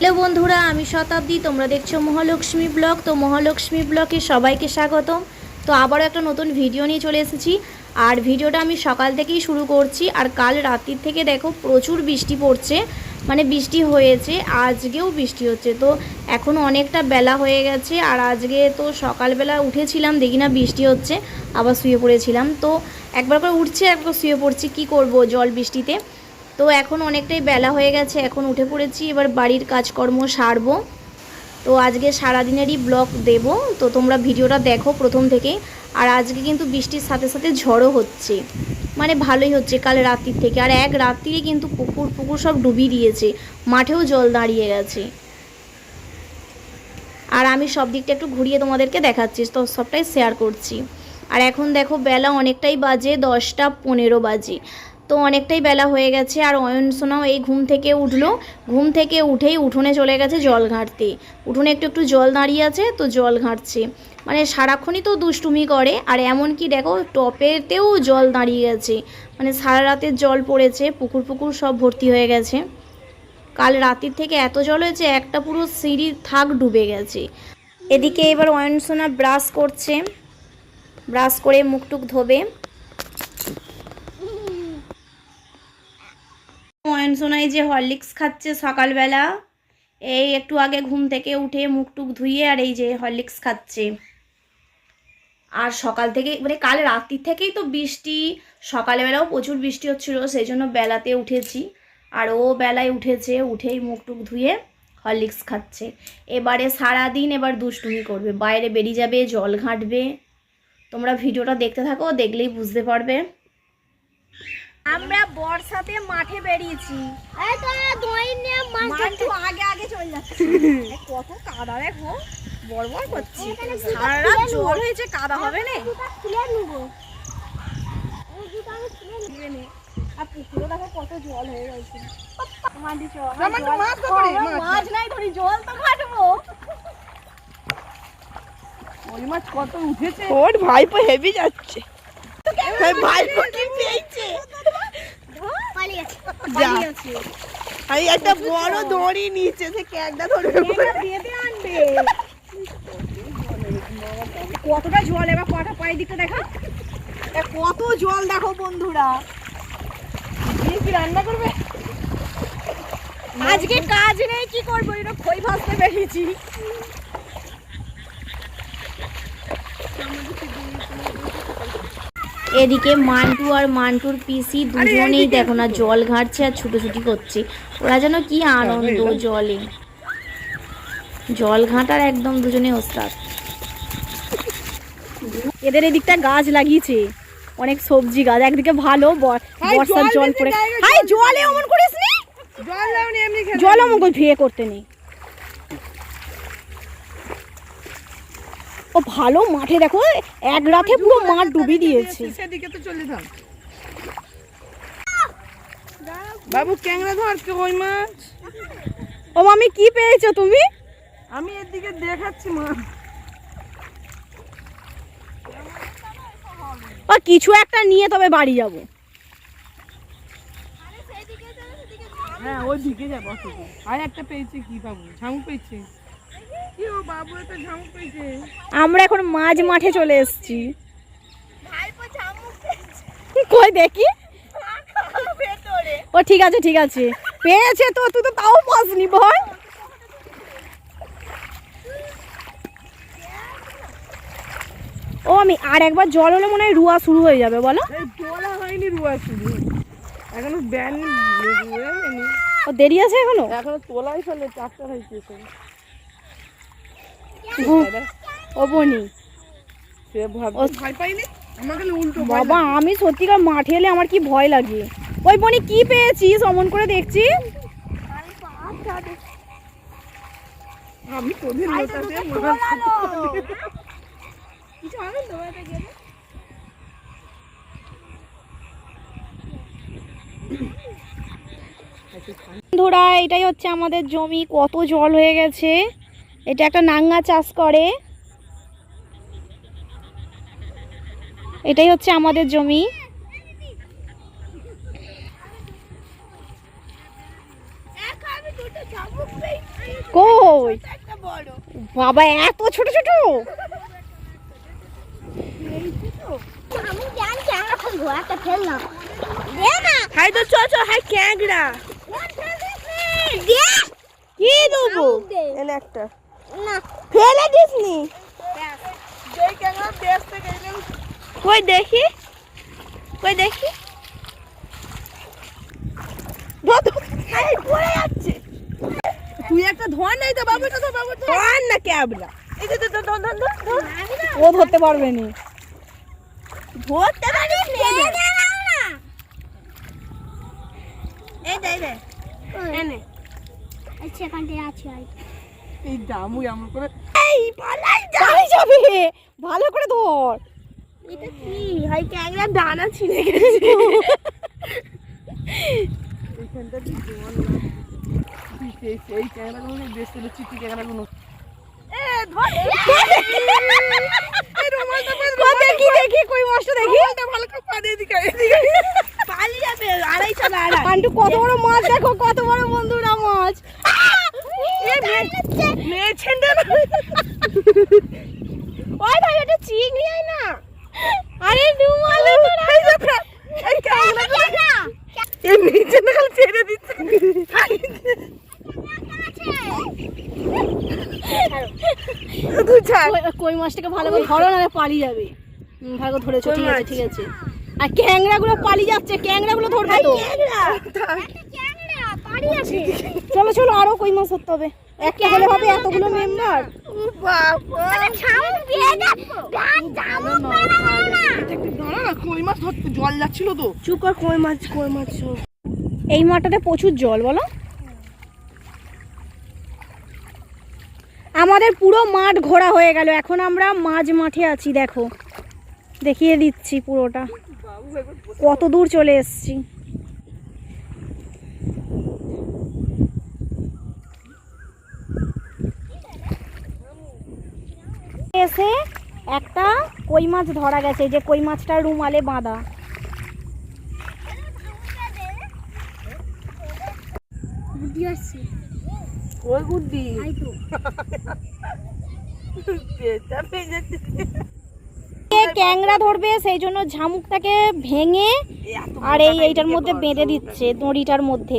Hello বন্ধুরা, আমি শতাব্দী, তোমরা দেখছ মহালক্ষ্মী ব্লগ। তো মহালক্ষ্মী ব্লগে সবাইকে স্বাগতম। তো আবারও একটা নতুন ভিডিও নিয়ে চলে এসেছি। আর ভিডিওটা আমি সকাল থেকেই শুরু করছি। আর কাল রাত্রির থেকে দেখো প্রচুর বৃষ্টি পড়ছে। মানে বৃষ্টি হয়েছে, আজকেও বৃষ্টি হচ্ছে। তো এখন অনেকটা বেলা হয়ে গেছে। আর আজকে তো সকালবেলা উঠেছিলাম, দেখি না বৃষ্টি হচ্ছে, আবার শুয়ে পড়েছিলাম। তো একবার করে উঠছে, একবার শুয়ে পড়ছি। কি করব জল বৃষ্টিতে? তো এখন অনেকটাই বেলা হয়ে গেছে, এখন উঠে পড়েছি, এবার বাড়ির কাজকর্ম সারবো। তো আজকে সারাদিনেরই ব্লগ দেব, তো তোমরা ভিডিওটা দেখো প্রথম থেকে। আর আজকে কিন্তু বৃষ্টির সাথে সাথে ঝড়ও হচ্ছে মানে ভালোই হচ্ছে কাল রাত্রির থেকে। আর এক রাত্রিরে কিন্তু পুকুর পুকুর সব ডুবিয়ে দিয়েছে, মাঠেও জল দাঁড়িয়ে গেছে। আর আমি সব দিকটা একটু ঘুরিয়ে তোমাদেরকে দেখাচ্ছি, তো সবটাই শেয়ার করছি। আর এখন দেখো বেলা অনেকটাই বাজে, দশটা পনেরো বাজে। তো অনেকটাই বেলা হয়ে গেছে আর অয়ন সোনাও এই ঘুম থেকে উঠল। ঘুম থেকে উঠেই উঠোনে চলে গেছে জল ঘাঁটতে। উঠোনে একটু একটু জল দাঁড়িয়ে আছে তো জল ঘাঁটছে। মানে সারাক্ষণই তো দুষ্টুমি করে আর এমন কি দেখো টপেতেও জল দাঁড়িয়ে গেছে মানে সারা রাতের জল পড়েছে, পুকুর পুকুর সব ভর্তি হয়ে গেছে। কাল রাতের থেকে এত জল হয়েছে, একটা পুরো সিঁড়ির থাক ডুবে গেছে। এদিকে এবার অয়ন সোনা ব্রাশ করছে, ব্রাশ করে মুখটুক ধোবে। সোনাই যে হরলিক্স খাচ্ছে সকালবেলা। এই একটু আগে ঘুম থেকে উঠে মুখ মুখটুক ধুইয়ে আর এই যে হরলিক্স খাচ্ছে। আর সকাল থেকে মানে কাল রাত্রির থেকেই তো বৃষ্টি, সকালবেলাও প্রচুর বৃষ্টি হচ্ছিল, সেই জন্য বেলাতে উঠেছি। আর ও বেলায় উঠেছে, উঠেই মুখটুক ধুয়ে হরলিক্স খাচ্ছে। এবারে সারাদিন এবার দুষ্টুমি করবে, বাইরে বেরিয়ে যাবে, জল ঘাঁটবে। তোমরা ভিডিওটা দেখতে থাকো, দেখলেই বুঝতে পারবে। আমরা বর্ষাতে মাঠে বেরিয়েছি। মান্টু আগে আগে চলে যাচ্ছে। কত কাদা দেখো বড় বড় করছি। সারা রাত জল হয়েছে কাদা হবে না। আর পুকুরে দেখো কত জল হয়ে গেছে মাটি চল মাছ নাই ধরি জল তো ওই মাছ কত উঠেছে। ওর ভাইপো হেভি যাচ্ছে। ওই ভাইপো কি পেয়েছে? আমি একটা বড় দড়ি নিচে থেকে একটা ধরে আনবে। কতটা জল এবার কটা পায়ে দিতে দেখা কত জল দেখো বন্ধুরা। কি রান্না করবে? আজকে কাজ নেই কি করব? এটা খই ভাজতে বেরিয়েছি। এদিকে মান্টু আর মান্টুর পিসি দুজনেই দেখো না জল ঘাটছে আর ছুটোছুটি করছে। ওরা যেন কি আনন্দ জলে। জল ঘাঁটার একদম দুজনে ওস্তাদ। এদের এদিকটা গাছ লাগিয়েছে। অনেক সবজি গাছ একদিকে ভালো বর্ষার জল পড়ে। হাই জলে অমন করিস নি? জল অমন করে ভিড়ে করতে নেই ও ভালো মাঠে দেখো এক রাতে পুরো মাঠ ডুবি দিয়েছে। সেদিকে তো চলে যাও। বাবু ক্যাংরা ধর কি ওই মাছ। ও মামি কি পেয়েছ তুমি? আমি এর দিকে দেখাচ্ছি মা। ও কিছু একটা নিয়ে তবে বাড়ি যাব। হ্যাঁ ওই দিকে যাব। আর একটা পেয়েছে কি বাবু? ঝামুক পেয়েছে। আমরা এখন মাঝ মাঠে চলে এসেছি। কই দেখি? ও ঠিক আছে ঠিক আছে। পেয়েছে তো তুই তো তাও পাসনি ভয় ও আমি আর একবার জল হলে মনে হয় রুয়া শুরু হয়ে যাবে বলো। তোলা হয়নি রুয়া শুরু। এখনও ব্যান ও দেরি আছে এখনও? এখনও তোলাই ফেলে চারটা হয়েছে সব। ও বনি। সে ভাব ও- ভয় পাইনি? আমাকে উল্টো ভয় বাবা আমি সত্যিকার মাঠে এলে আমার কি ভয় লাগে? ওই বনি কি পেয়েছিস? অমন করে দেখছি। লাগে। আমি তোদের বন্ধুরা এটাই হচ্ছে আমাদের জমি। কত জল হয়ে গেছে। এটা একটা নাঙ্গা চাষ করে। এটাই হচ্ছে আমাদের জমি। কই? বাবা এত ছোট ছোট? হাই তো চ চ হাই ক্যাংড়া কি দেবো? একটা। না। ফেলে দিসনি? কই দেখি? কই দেখি। পড়ে যাচ্ছে। তুই একটা ধোয়া নাই তো বাবু তো বাবু ধোয়ান না ক্যাবলা এই যে ধর ধর ধর ধর ধর ও ধরতে পারবে নি। ধরতে পারিস না। এই দে এই দে। এনে। আচ্ছা আছে এই দামু এমন করে। এই পালাই যা পালিয়ে যাবে। ভালো করে ধর। এটা কি? ভাই ক্যাংড়া ডানা ছিঁড়ে গেছে। এইখানটা দিয়ে জল না? এই বেশ ছিল চিঠি কত বড় মাছ দেখো কত বড় বন্ধুরা মাছ। মেয়ে ছেন্ডে না। ওই ভাই এটা চিংড়ি না। আরে এই নিচে না খালি ছেড়ে দিচ্ছে। কই- মাছটাকে ভালো করে ধরো না পালিয়ে যাবে। ভালো করে ধরেছো ঠিক আছে ঠিক আছে। আর ক্যাংড়া গুলো পালিয়ে যাচ্ছে ক্যাংড়া গুলো ধরবে তো। ক্যাংড়া। ক্যাংড়া আছে। চলো চলো আরও কই মাছ ধরতে হবে? একটা হলে হবে এতগুলো মেম্বার জল যাচ্ছিল তো। চুপ কর কই মাছ কই মাছ। এই মাঠটাতে প্রচুর জল বলো। আমাদের পুরো মাঠ ঘোরা হয়ে গেল এখন আমরা মাঝ মাঠে আছি দেখো। দেখিয়ে দিচ্ছি পুরোটা। কত দূর চলে এসেছি। এসে একটা কই মাছ ধরা গেছে যে কই মাছটা রুমালে বাঁধা। ক্যাংরা ধরবে সেই জন্য ঝামুকটাকে ভেঙে আর এই এইটার মধ্যে বেঁধে দিচ্ছে দড়িটার মধ্যে।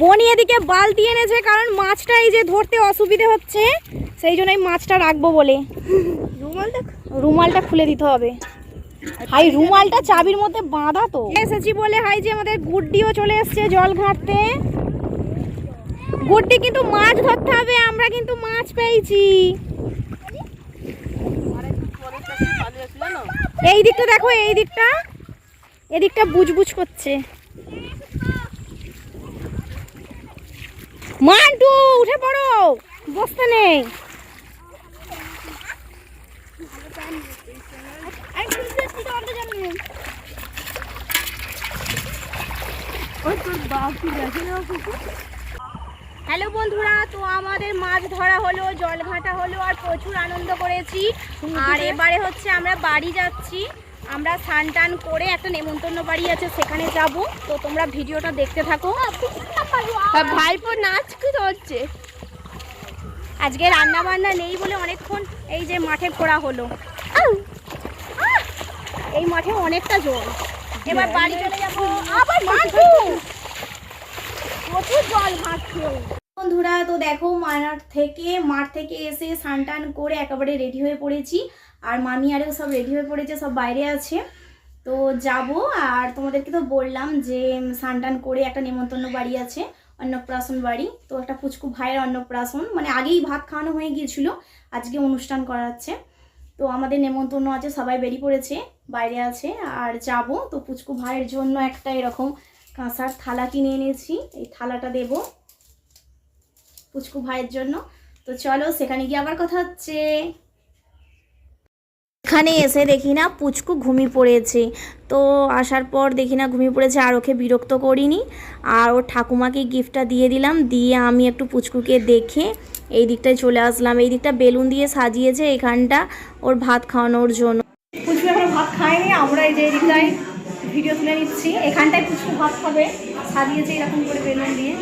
বনি এদিকে বালতি এনেছে কারণ মাছটা এই যে ধরতে অসুবিধে হচ্ছে সেই জন্য এই মাছটা রাখব বলে। রুমাল দেখ রুমালটা খুলে দিতে হবে। হাই রুমালটা চাবির মধ্যে বাঁধা তো। এসেছি বলে হাই যে আমাদের গুড্ডিও চলে এসেছে জল ঘাটতে। গুড্ডি কিন্তু মাছ ধরতে হবে আমরা কিন্তু মাছ পেয়েছি। এই দিকটা দেখো এই দিকটা। এদিকটা বুজবুজ করছে। মান্টু উঠে পড়ো। বসতে নেই। হ্যালো বন্ধুরা তো আমাদের মাছ ধরা হলো জল ঘাটা হলো আর প্রচুর আনন্দ করেছি। আর এবারে হচ্ছে আমরা বাড়ি যাচ্ছি। আমরা স্নান টান করে একটা নেমন্তন্ন বাড়ি আছে সেখানে যাব। তো তোমরা ভিডিওটা দেখতে থাকো। ভাইপো নাচ কি হচ্ছে আজকে রান্না বান্না নেই বলে অনেকক্ষণ এই যে মাঠে ঘোরা হলো। এই মাঠে অনেকটা জল। এবার বাড়ি চলে যাব। আবার প্রচুর জল ঘাটছে বন্ধুরা, তো দেখো মাঠ থেকে মাঠ থেকে এসে স্নান টান করে একেবারে রেডি হয়ে পড়েছি। আর মামি আরেও সব রেডি হয়ে পড়েছে, সব বাইরে আছে। তো যাব, আর তোমাদেরকে তো বললাম যে স্নান টান করে একটা নেমন্তন্ন বাড়ি আছে। অন্নপ্রাশন বাড়ি। তো একটা পুচকু ভাইয়ের অন্নপ্রাশন মানে আগেই ভাত খাওয়ানো হয়ে গিয়েছিল, আজকে অনুষ্ঠান করাচ্ছে। তো আমাদের নেমন্তন্ন আছে, সবাই বেরিয়ে পড়েছে, বাইরে আছে, আর যাব। তো পুচকু ভাইয়ের জন্য একটা এরকম কাঁসার থালা কিনে এনেছি, এই থালাটা দেব পুচকু ভাইয়ের জন্য। তো চলো, সেখানে গিয়ে আবার কথা হচ্ছে। এখানে এসে দেখি না পুচকু ঘুমিয়ে পড়েছে। তো আসার পর দেখি না ঘুমিয়ে পড়েছে আর ওকে বিরক্ত করিনি। আর ওর ঠাকুমাকে গিফটটা দিয়ে দিলাম। দিয়ে আমি একটু পুচকুকে দেখে এই দিকটায় চলে আসলাম। এই দিকটা বেলুন দিয়ে সাজিয়েছে এখানটা ওর ভাত খাওয়ানোর জন্য। পুচকু এখন ভাত খায়নি, আমরা এই যে এই দিকটায় ভিডিও তুলে নিচ্ছি। এখানটায় পুচকু ভাত খাবে, সাজিয়েছে এরকম করে বেলুন দিয়ে।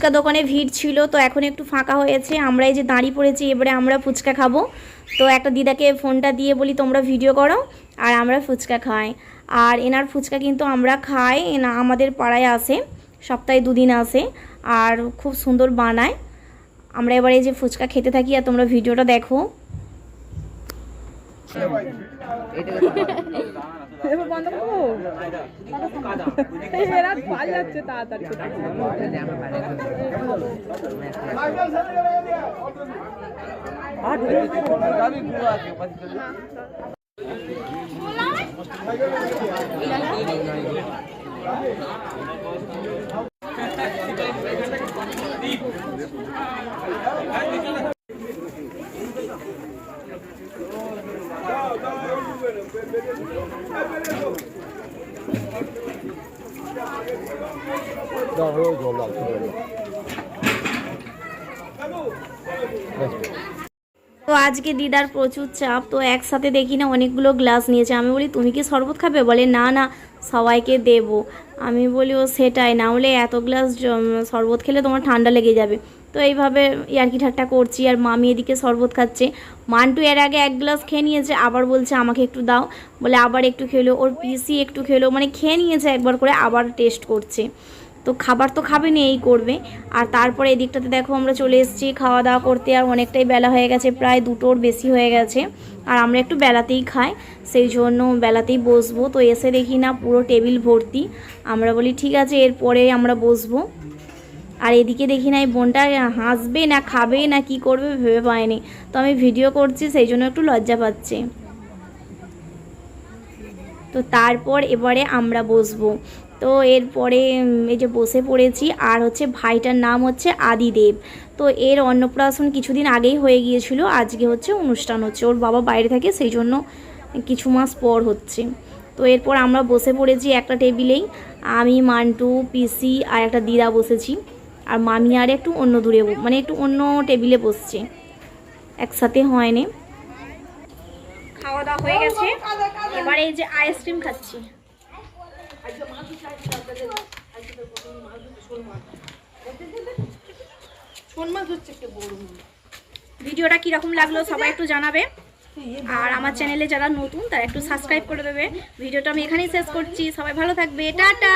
ফুচকা দোকানে ভিড় ছিল, তো এখন একটু ফাঁকা হয়েছে। আমরা এই যে দাঁড়িয়ে পড়েছি, এবারে আমরা ফুচকা খাব। তো একটা দিদাকে ফোনটা দিয়ে বলি, তোমরা ভিডিও করো আর আমরা ফুচকা খাই। আর এনার ফুচকা কিন্তু আমরা খাই, এনা আমাদের পাড়ায় আসে সপ্তাহে দুদিন আসে আর খুব সুন্দর বানায়। আমরা এবারে যে ফুচকা খেতে থাকি, আর তোমরা ভিডিওটা দেখো। এবার বন্ধ করব? এরা ভালো যাচ্ছে তাড়াতাড়ি। তো আজকে দিদার প্রচুর চাপ, তো একসাথে দেখি না অনেকগুলো গ্লাস নিয়েছে। আমি বলি, তুমি কি শরবত খাবে? বলে, না না, সবাইকে দেব। আমি বলি, ও, সেটাই, না হলে এত গ্লাস শরবত খেলে তোমার ঠান্ডা লেগে যাবে। তো এইভাবে ইয়ার্কি ঠাট্টা করছি, আর মামি এদিকে শরবত খাচ্ছে। মান্টু এর আগে এক গ্লাস খেয়ে নিয়েছে, আবার বলছে, আমাকে একটু দাও। বলে, আবার একটু খেলো। ওর পিসি একটু খেলো মানে খেয়ে নিয়েছে একবার করে, আবার টেস্ট করছে। তো খাবার তো খাবে না এই করবে। আর তারপরে এদিকটাতে দেখো আমরা চলে এসেছি খাওয়া দাওয়া করতে, আর অনেকটাই বেলা হয়ে গেছে, প্রায় দুটোর বেশি হয়ে গেছে। আর আমরা একটু বেলাতেই খাই, সেই জন্য বেলাতেই বসবো। তো এসে দেখি না, পুরো টেবিল ভর্তি। আমরা বলি, ঠিক আছে, এরপরে আমরা বসবো। আর এদিকে দেখি না, এই বোনটা হাসবে না খাবে না কি করবে ভেবে পায়নি। তো আমি ভিডিও করছি, সেই জন্য একটু লজ্জা পাচ্ছে। তো তারপর এবারে আমরা বসবো। তো এরপরে এই যে বসে পড়েছি, আর হচ্ছে ভাইটার নাম হচ্ছে আদিদেব। তো এর অন্নপ্রাশন কিছুদিন আগেই হয়ে গিয়েছিল, আজকে হচ্ছে অনুষ্ঠান হচ্ছে। ওর বাবা বাইরে থাকে, সেই জন্য কিছু মাস পর হচ্ছে। তো এরপর আমরা বসে পড়েছি একটা টেবিলেই। আমি, মান্টু, পিসি আর একটা দিদা বসেছি। আর মামি আর একটু অন্য দূরে মানে একটু অন্য টেবিলে বসছে। একসাথে হয়নি। খাওয়া দাওয়া হয়ে গেছে। এবারে এই যে আইসক্রিম খাচ্ছি শোন মাছ হচ্ছে একটা বড় ভিডিওটা কীরকম লাগল সবাই একটু জানাবে। আর আমার চ্যানেলে যারা নতুন, তারা একটু সাবস্ক্রাইব করে দেবে। ভিডিওটা আমি এখানেই শেষ করছি। সবাই ভালো থাকবে। টাটা!